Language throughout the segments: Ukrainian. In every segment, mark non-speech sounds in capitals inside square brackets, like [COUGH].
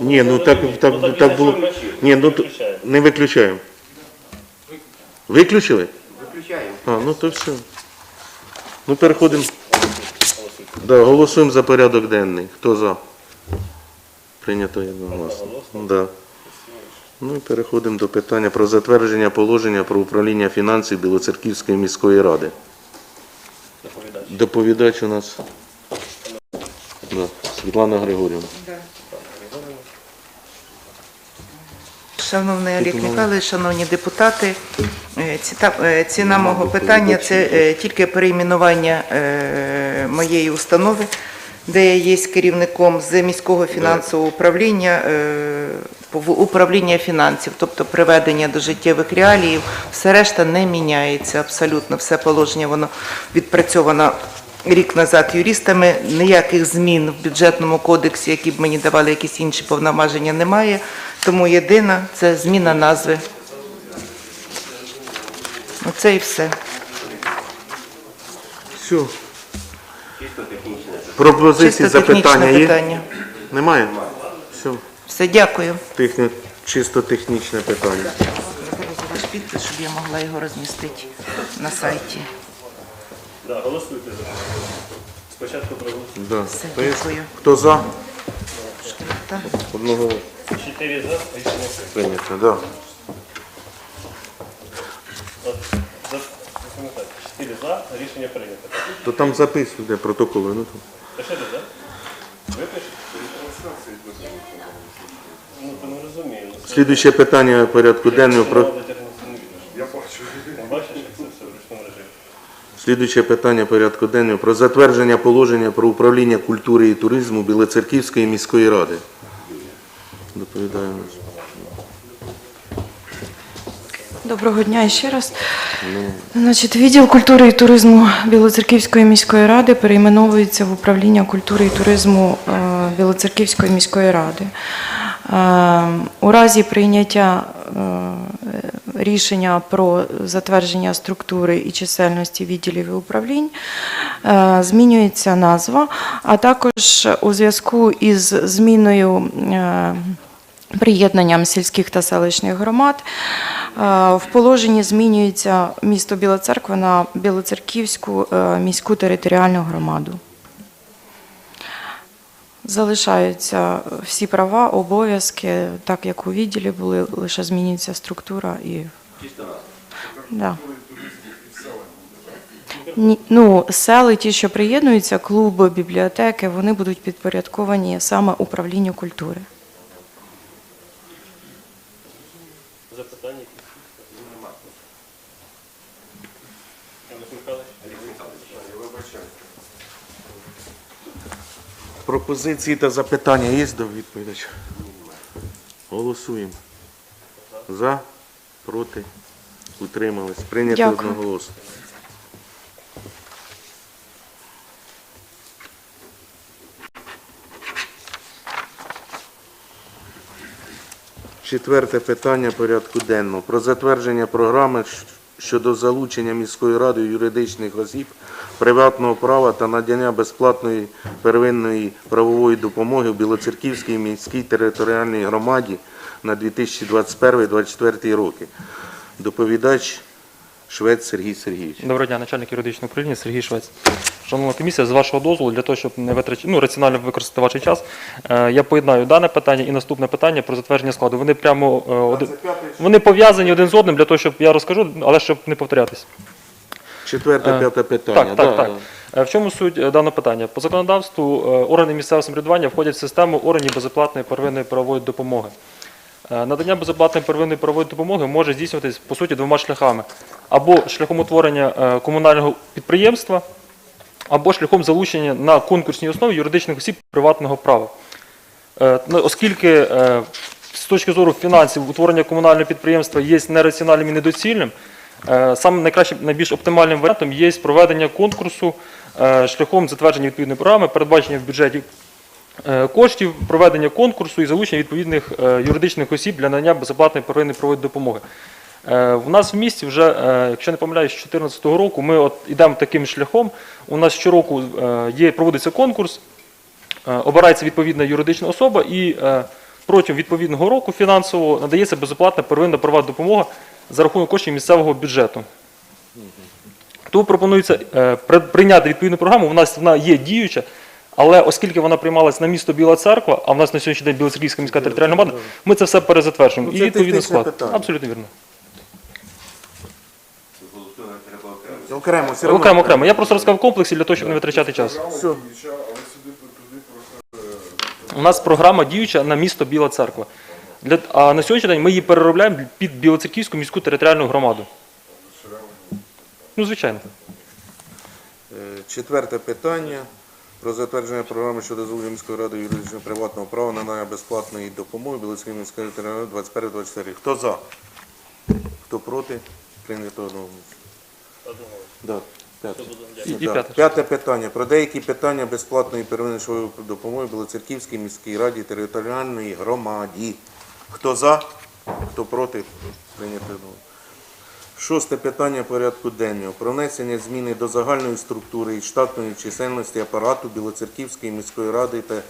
Ні, ну так, так, Ну, так на було. Ні, ну то- не виключаємо. Виключили? Виключаємо. А, ну то все. Ну переходимо. Да, голосуємо за порядок денний. Хто за? Прийнято jednoglaсно. Да. Ну і переходимо до питання про затвердження положення про управління фінансів Білоцерківської міської ради. Доповідач. Доповідач у нас да, Світлана Григорівна. Шановний Олег Михайлович, шановні депутати, е, е, ціна мого питання це е, тільки перейменування моєї установи, де я є керівником з міського фінансового управління в управління фінансів, тобто приведення до життєвих реалій, все решта не міняється абсолютно. Все положення воно відпрацьовано рік назад юристами. Ніяких змін в бюджетному кодексі, які б мені давали якісь інші повноваження, немає. Тому єдина це зміна назви. Оце і все. Все. Пропозиції, Чисто запитання технічне є? питання. Немає? Все. Все, дякую. Техні... Чисто технічне питання. Зараз ваш підпис, щоб я могла його розмістити на сайті. Да, голосуйте за. Спочатку проголосуйте. Да. Все, є- дякую. Хто за? Так. Одного Чотири за, рішення прийнято. прийнято, да. От, за- запам'ятайте, Чотири за, рішення прийнято. То там записуйте протоколи. Ну, то. Пишете, так? Випишете? Ну, то не розумію. Слідуюче питання порядку денного про Мало витягнути не видно. Я бачу. Бачиш, як це все в ручному режимі? Слідуюче питання порядку денного про затвердження положення про управління культури і туризму Білоцерківської міської ради. Доповідає нас. Доброго дня ще раз. Значить, відділ культури і туризму Білоцерківської міської ради перейменовується в управління культури і туризму е, Білоцерківської міської ради. Е, У разі прийняття е, рішення про затвердження структури і чисельності відділів і управлінь е, змінюється назва, а також у зв'язку із зміною. е, приєднанням сільських та селищних громад. Е, В положенні змінюється місто Біла Церква на Білоцерківську міську територіальну громаду. Залишаються всі права, обов'язки, так як у відділі були, лише змінюється структура і. Да. Ні, ну, сели, ті, що приєднуються, клуби, бібліотеки, вони будуть підпорядковані саме управлінню культури. Запитання якісь? Пропозиції та запитання є до відповідача? Голосуємо. За, проти, утримались. Прийнято Дякую. одноголосно. Четверте питання порядку денного. Про затвердження програми щодо залучення міською радою юридичних осіб приватного права та надання безплатної первинної правової допомоги в Білоцерківській міській територіальній громаді на 2021-2024 роки. Доповідач Швець Сергій Сергійович. Доброго дня, начальник юридичного управління Сергій Швець. Шановна комісія, з вашого дозволу, для того, щоб не витрач... ну, раціонально використати ваш час, е, я поєднаю дане питання і наступне питання про затвердження складу. Вони прямо е, один... вони пов'язані один з одним для того, щоб я розкажу, але щоб не повторятись. Четверте, Е, п'яте питання. Так, Да, так, так. Е, В чому суть даного питання? По законодавству органи місцевого самоврядування входять в систему органів безоплатної первинної правової допомоги. Надання безоплатної первинної правової допомоги може здійснюватись по суті двома шляхами: або шляхом утворення комунального підприємства, або шляхом залучення на конкурсній основі юридичних осіб приватного права. Е, ну, Оскільки е, з точки зору фінансів утворення комунального підприємства є нераціональним і недоцільним, е, саме найкращим, найбільш оптимальним варіантом є проведення конкурсу шляхом затвердження відповідної програми, передбачення в бюджеті коштів, проведення конкурсу і залучення відповідних юридичних осіб для надання безоплатної первинної правової допомоги. Е, У нас в місті вже, е, якщо не помиляюсь, з 2014 року ми от йдемо таким шляхом. У нас щороку е, є, проводиться конкурс, е, обирається відповідна юридична особа і е, протягом відповідного року фінансового надається безоплатна первинна правова допомога за рахунок коштів місцевого бюджету. Тому пропонується е, прийняти відповідну програму. У нас вона є діюча, але оскільки вона приймалась на місто Біла Церква, а в нас на сьогоднішній день Білоцерківська міська територіальна громада, ми це все перезатверджуємо. Ну, І це відповідно склад. питання. Абсолютно вірно. Голосуємо треба окремо. Окремо, все одно. Окремо, окремо. Я просто розказав в комплексі для того, щоб не витрачати час. Все. У нас програма діюча на місто Біла Церква. Для, а на сьогоднішній день ми її переробляємо під Білоцерківську міську територіальну громаду. Ну, звичайно. Е, Четверте питання про затвердження програми щодо дозволення міської ради юридичного приватного права на надання безплатної допомоги Білоцерківської міської територіальної 21-24. Хто за? Хто проти? Прийнято одного. Да, п'яте. І, п'яте. П'яте питання. Про деякі питання безплатної первинної допомоги Білоцерківській міській раді територіальної громаді. Хто за? Хто проти? Прийнято одного. Шосте питання порядку денного. Про внесення зміни до загальної структури і штатної чисельності апарату Білоцерківської міської ради та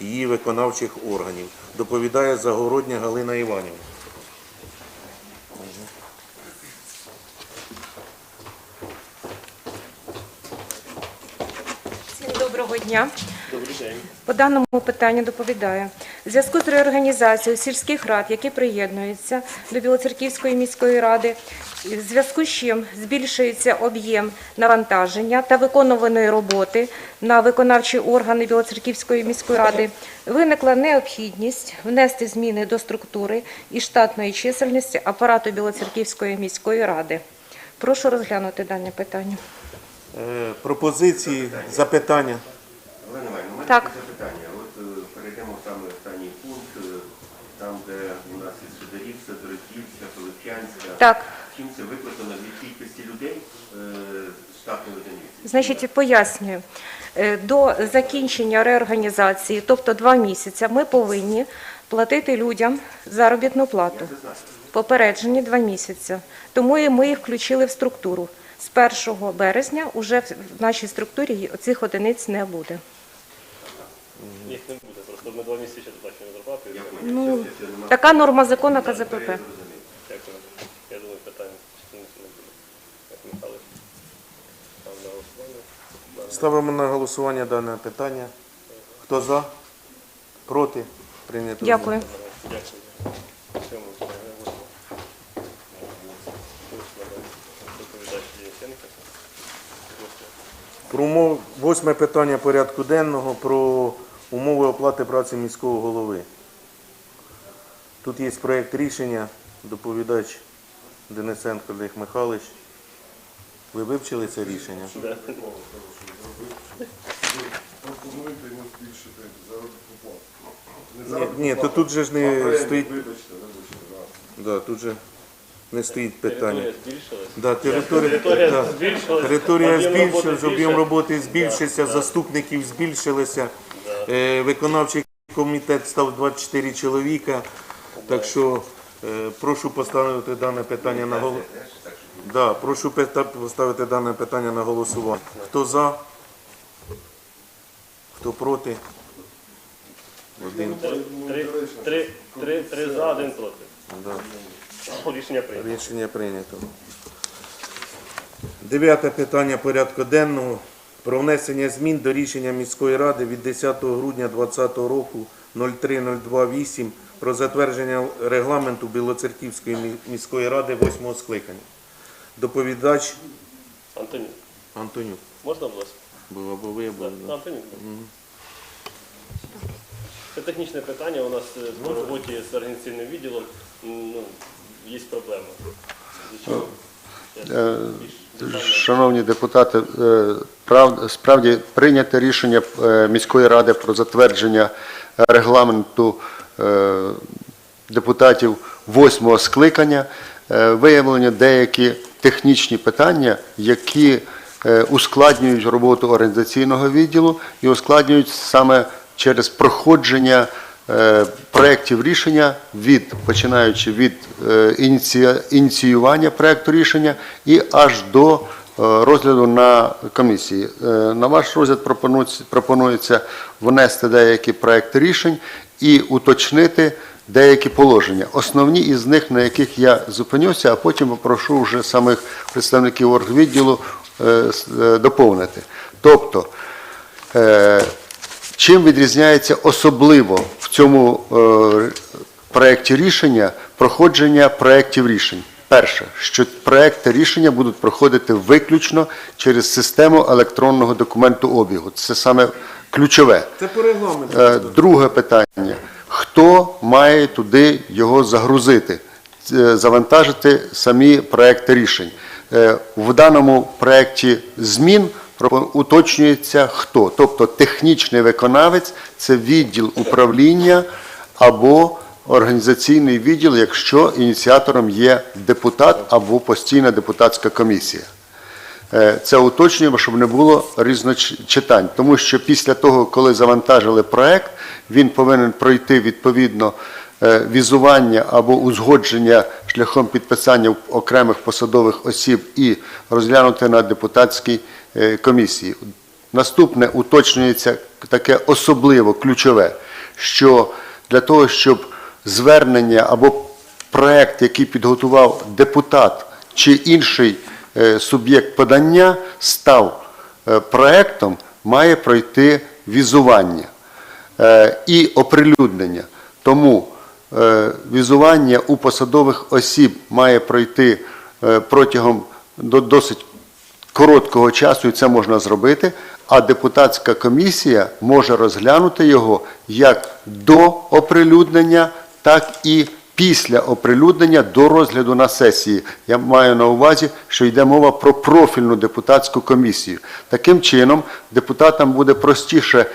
її виконавчих органів. Доповідає Загородня Галина Іванівна. Всім доброго дня. Добрий день. По даному питанню доповідаю. В зв'язку з реорганізацією сільських рад, які приєднуються до Білоцерківської міської ради, в зв'язку з чим збільшується об'єм навантаження та виконуваної роботи на виконавчі органи Білоцерківської міської ради, виникла необхідність внести зміни до структури і штатної чисельності апарату Білоцерківської міської ради. Прошу розглянути дане питання. Е, Пропозиції, запитання. Олена Іванівна, у мене Так. запитання. От е, перейдемо в саме останній пункт, е, там, де у нас є Сидорівська, Дорогівська, Пилип'янська. Так. Чим це викликано від кількості людей е, штатної одиниці? Значить, пояснюю. Е, До закінчення реорганізації, тобто два місяці, ми повинні платити людям заробітну плату. Попереджені два місяці. Тому і ми їх включили в структуру. З 1 березня вже в нашій структурі цих одиниць не буде. Їх не буде, просто ми два місяці ще доплачуємо зарплату. Понял. Ну, така норма закону КЗПП. Дякую. Я думаю, питання не буде. Як Михайлович. Там на голосування. Ставимо на голосування дане питання. Хто за? Проти? Прийнято. Дякую. Дякую. Сьому. Восьме. Восьме. Доповідач Єнсенко. Про умов... Восьме питання порядку денного про умови оплати праці міського голови. Тут є проєкт рішення, доповідач Денисенко Олег Михайлович. Ви вивчили це рішення? Пропонуєте йому збільшити заробітну плату. Ні, то тут же ж не стоїть. Вибачте, вибачте, да. Тут же не стоїть питання. Територія. Да, територія, да. збільшилась, об'єм роботи збільшився, заступників збільшилися. Е, Виконавчий комітет став 24 чоловіка. Так що е, прошу поставити дане питання на голо... Да, прошу поставити дане питання на голосування. Хто за? Хто проти? Один. Три, три, три, три за, один проти. Да. Рішення прийнято. Рішення прийнято. Дев'яте питання порядку денного про внесення змін до рішення міської ради від 10 грудня 2020 року 03028 про затвердження регламенту Білоцерківської міської ради 8 скликання. Доповідач Антонів. Антонюк. Можна, ласка? Був або ви, або Да, Антонів. Це технічне питання. У нас е, по роботі з організаційним відділом ну, є проблеми. Е. Шановні депутати, е, справді прийняте рішення е, міської ради про затвердження регламенту депутатів восьмого скликання. Виявлені деякі технічні питання, які ускладнюють роботу організаційного відділу і ускладнюють саме через проходження проєктів рішення від починаючи від е, ініціювання проєкту рішення і аж до е, розгляду на комісії. Е, На ваш розгляд пропонується- внести деякі проекти рішень і уточнити деякі положення. Основні із них, на яких я зупинюся, а потім попрошу вже самих представників оргвідділу е, е, доповнити. Тобто, е, чим відрізняється особливо в цьому е, проєкті рішення проходження проєктів рішень? Перше, що проекти рішення будуть проходити виключно через систему електронного документу обігу. Це саме ключове. Це по регламенту. Е, Друге питання. Хто має туди його загрузити, Е, завантажити самі проекти рішень? В даному проекті змін уточнюється хто. Тобто технічний виконавець це відділ управління або організаційний відділ, якщо ініціатором є депутат або постійна депутатська комісія. Е, Це уточнюємо, щоб не було різночитань. Тому що після того, коли завантажили проект, він повинен пройти відповідно е, візування або узгодження шляхом підписання окремих посадових осіб і розглянути на депутатській е, комісії. Наступне уточнюється таке особливо ключове, що для того, щоб звернення або проект, який підготував депутат чи інший е, суб'єкт подання, став е, проектом, має пройти візування і оприлюднення. Тому візування у посадових осіб має пройти е, протягом до- досить короткого часу, і це можна зробити, а депутатська комісія може розглянути його як до оприлюднення, так і після оприлюднення до розгляду на сесії. Я маю на увазі, що йде мова про профільну депутатську комісію. Таким чином, депутатам буде простіше е,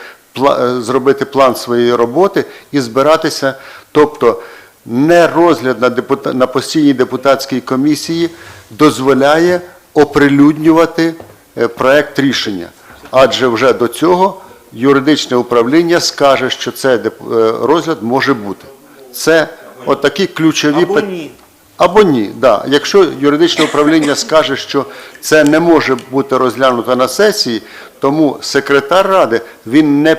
зробити план своєї роботи і збиратися, тобто не розгляд на, депута... на постійній депутатській комісії дозволяє оприлюднювати е, проект рішення. Адже вже до цього юридичне управління скаже, що цей е, розгляд може бути. Це отакі ключові Або пит- ні. Або ні, да. Якщо юридичне управління скаже, що це не може бути розглянуто на сесії, тому секретар ради він не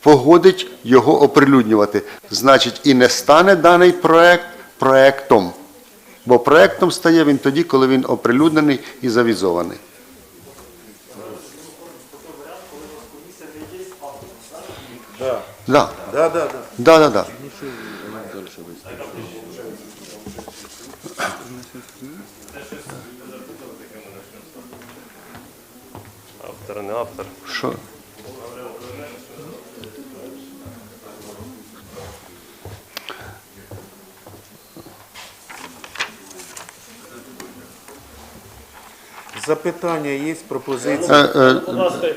погодить його оприлюднювати. Значить, і не стане даний проект проектом. Бо проектом стає він тоді, коли він оприлюднений і завізований. Да. Да. Да, да, да. Да, да, да. Автор, не автор. Що? Запитання є, пропозиції. Е, е, Будь ласка,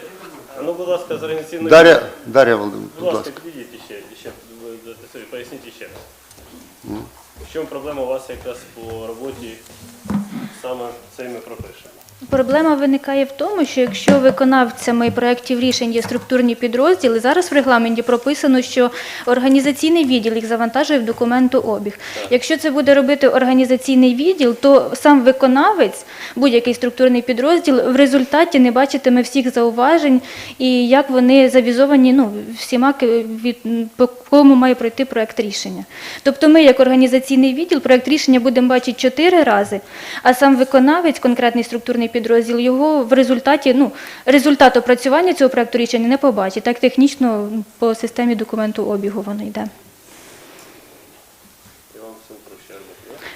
ну, будь ласка, з організаційної... Дар'я, Дар'я Володимирівна, Будь будь ласка, ласка. підійдіть ще, ще поясніть ще раз. В чому проблема у вас якраз по роботі саме цими пропишами? Проблема виникає в тому, що якщо виконавцями проєктів рішень є структурні підрозділи, зараз в регламенті прописано, що організаційний відділ їх завантажує в документообіг. Якщо це буде робити організаційний відділ, то сам виконавець, будь-який структурний підрозділ, в результаті не бачитиме всіх зауважень і як вони завізовані ну, всіма від по кому має пройти проєкт рішення. Тобто ми, як організаційний відділ, проєкт рішення будемо бачити чотири рази, а сам виконавець, конкретний структурний підрозділ, його в результаті, ну, результат опрацювання цього проєкту рішення не побачить. Так технічно ну, по системі документу обігу воно йде.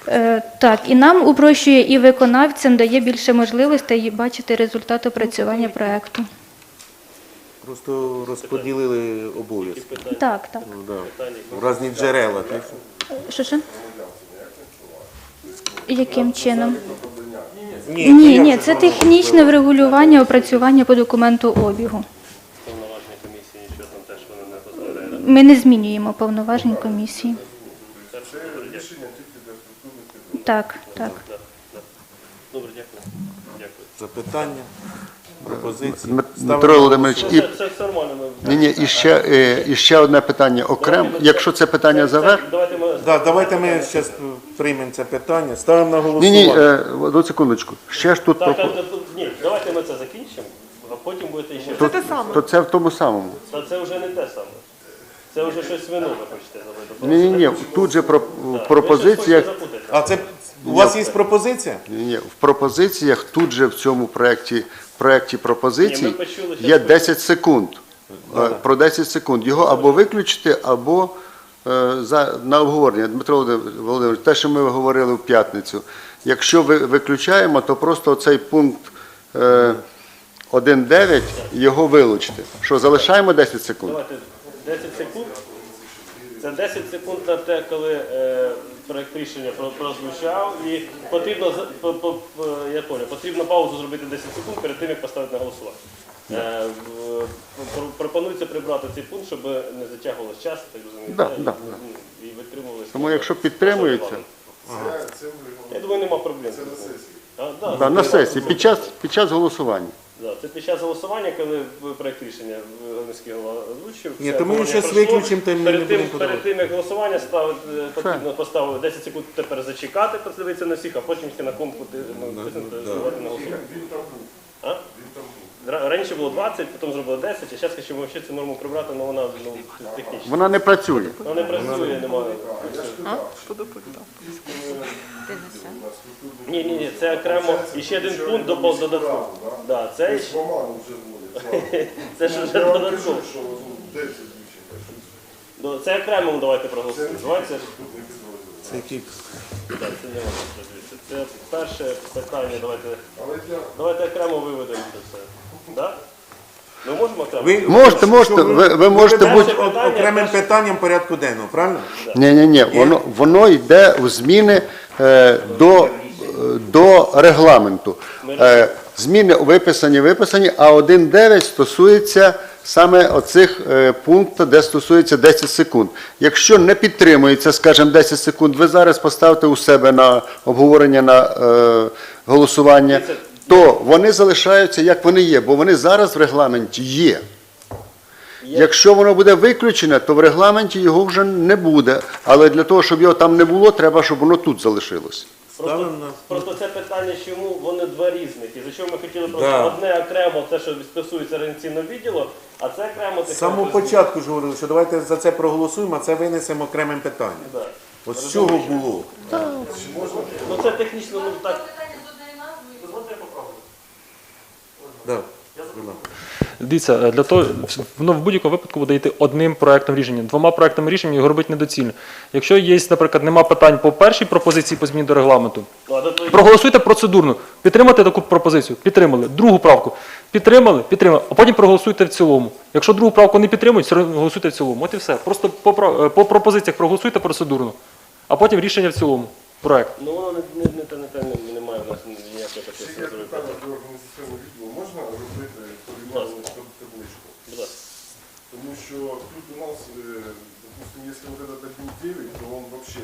Е, так, і нам упрощує і виконавцям дає більше можливостей бачити результат опрацювання проєкту. Просто розподілили обов'язки. Так, так. Ну, да. В різні джерела. так що? Що що? Яким чином? Ні, Ні, ні, це технічне врегулювання опрацювання по документу обігу. Повноважні комісії нічого там теж вони не дозволяє. Ми не змінюємо повноважень комісії. Так, так. Добре, дякую. Дякую. Запитання, пропозиції. Дмитро Володимирович, і, Це, це все нормально. Ми... ні, ні, і, ще, е, і ще одне питання окремо. Якщо це питання завер... Давайте ми... Да, давайте ми зараз приймемо це питання. Ставимо на Ні, голосування. ні, е, одну секундочку. Ще ж тут Так, пропо- так, тут- ні, давайте ми це закінчимо, а потім будете ще. то, то це в тому самому. Та це вже не те саме. Це вже щось ви хочете зробити. Ні, ні, ні. Тут же про, в пропозиціях. А це у вас є пропозиція? Ні, ні, в пропозиціях тут же в цьому проєкті, проєкті Ні, пропозицій ми почули, є це- 10 секунд. Е, Про 10 секунд. Його або виключити, або е, за, на обговорення. Дмитро Володимир- Володимирович, те, що ми говорили в п'ятницю. Якщо ви виключаємо, то просто цей пункт е, 1.9 його вилучити. Що, залишаємо 10 секунд? Давайте 10 секунд. Це 10 секунд на те, коли е, проект рішення про- прозвучав, і потрібно за- по- по- по- я понял, потрібно паузу зробити 10 секунд перед тим, як поставити на голосування. Е, в- пропонується прибрати цей пункт, щоб не затягувалось час, так розумієте, Да, і, да, і витримувалися. Тому якщо підтримується, Це, це Я думаю, нема проблем. це на сесії. А, да, да, на сесії, під час, під час голосування. Да, це під час голосування, коли ви проєкт рішення в міський голова озвучив. Ні, все то ми обговорення щас пройшло. виключимо, та й ми перед не тим, перед подавати. тим, як голосування ставити, е, потрібно поставити 10 секунд тепер зачекати, подивитися на всіх, а потім ще на компу ти- ну, тиснути, давати на голосування. А? Ра- Раніше було 20, потім зробили 10, а зараз хочемо ще цю норму прибрати, але вона ну, технічна. Вона не працює. Вона не працює, немає. Ні, ні, ні, це окремо. І ще один пункт до додатково. Да, це, Тобто Роман вже буде. [LAUGHS] це ж вже Я вам додатково. кажу, що ну, де це звучить? Ну, Це окремо давайте проголосуємо. Давайте. Це які? Так, це не можна дивитися. Це перше питання, давайте, Але давайте окремо виведемо це все. Да? Ми можемо окремо? Ви Можете, можете, ви- ви можете бути- ок- окремим питанням порядку денного, правильно? Ні, ні, ні, воно, воно йде у зміни е, до, е, до регламенту. Е, зміни виписані, виписані, а 1.9 стосується саме оцих е, пунктів, де стосується 10 секунд. Якщо не підтримується, скажімо, 10 секунд, ви зараз поставите у себе на обговорення на е, голосування, то вони залишаються як вони є, бо вони зараз в регламенті є. Якщо воно буде виключене, то в регламенті його вже не буде. Але для того, щоб його там не було, треба, щоб воно тут залишилось. Просто, Ставимо на- просто це питання, чому вони два різних. І за що ми хотіли просто Да. одне окремо, те, що стосується організаційного відділу, а це окремо З самого початку ж говорили, що давайте за це проголосуємо, а це винесемо окремим питанням. Да. От з чого було? Ну це технічно, ну так. Да. Дивіться, е, для того, воно в будь-якому випадку буде йти одним проектом рішення. Двома проектами рішення його робити недоцільно. Якщо є, наприклад, нема питань по першій пропозиції по зміні до регламенту, Ну, проголосуйте процедурно. Підтримати таку пропозицію? Підтримали. Другу правку. Підтримали? Підтримали. А потім проголосуйте в цілому. Якщо другу правку не підтримують, все одно голосуйте в цілому. От і все. Просто по, е, по пропозиціях проголосуйте процедурно, а потім рішення в цілому. Проект. Ну воно не, не, не, те, не, не, немає в нас ніякої такої Ще є цензури. питання до організаційного відділу. Можна робити порівняльну табличку? Будь ласка. Тому що тут у нас, э, допустим, если вот этот 1.9, то он вообще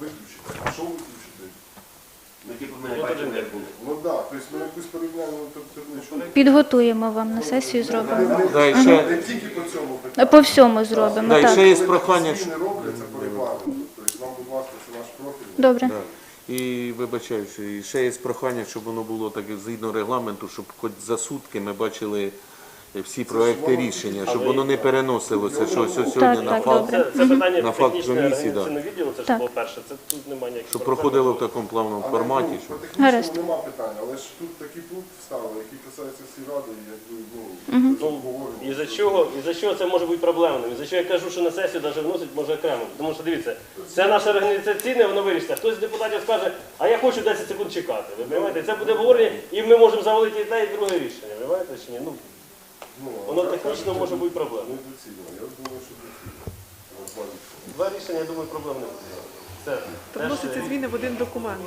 выключит. А что выключит? Ну, типу, ми не бачимо, як буде. Ну да, то есть ми якусь порівняльну таб- табличку. Підготуємо вам на сесію зробимо. Да, і ще, Не тільки по цьому питанню. По всьому зробимо. да, і Так. ще є Коли прохання, такі що- зміни робляться по регламенту. Тобто вам, будь ласка, це наш профіль. Добре. І вибачаю, що і ще є прохання, щоб воно було так згідно регламенту, щоб хоч за сутки ми бачили всі проекти рішення, щоб воно не переносилося, що ось сьогодні на так, факт, добре. Це, це питання На факт технічне комісії, да. відділу, це ж Так. було перше. Це тут немає ніяких щоб проходило в такому плавному Але, форматі. ну, Що... Технічному Гаразд. нема питань, але ж тут такий пункт вставили, який касається сільради, якби, ну, обговорювали. і за чого, і за чого це може бути проблемним? І за що я кажу, що на сесію навіть вносить може окремо. Тому що дивіться, це наше організаційне, воно вирішиться. Хтось з депутатів скаже, а я хочу 10 секунд чекати. Ви розумієте? Це буде обговорення, і ми можемо завалити і те, і друге рішення. Ви розумієте чи ні? Ну, воно технічно може бути проблемним. недоцільно. Я думаю, що доцільно. Два рішення, я думаю, проблем не буде. Це зміни в один документ.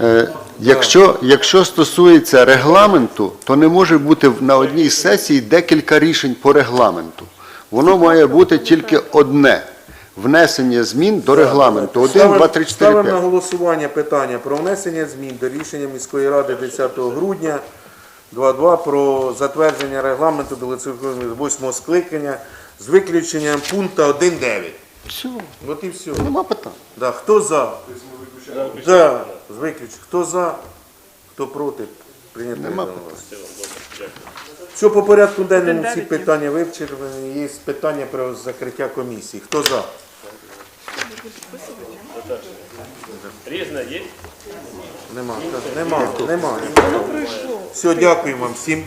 Е, Якщо, якщо стосується регламенту, то не може бути на одній сесії декілька рішень по регламенту. Воно має бути тільки одне внесення змін до регламенту. Один, Ставимо- два, три, чотири, Ставимо на голосування питання про внесення змін до рішення міської ради 10 грудня 2.2 про затвердження регламенту Білоцеркової 8 скликання з виключенням пункту 1.9. Все, От і все. нема питань. Да, хто за? Да, з виключенням. Хто за, хто проти? Прийняти Нема рішення. Все по порядку денному, всі питання вивчені. Є питання про закриття комісії. Хто за? Різне є? Нема, нема, нема. Все, дякую вам всім.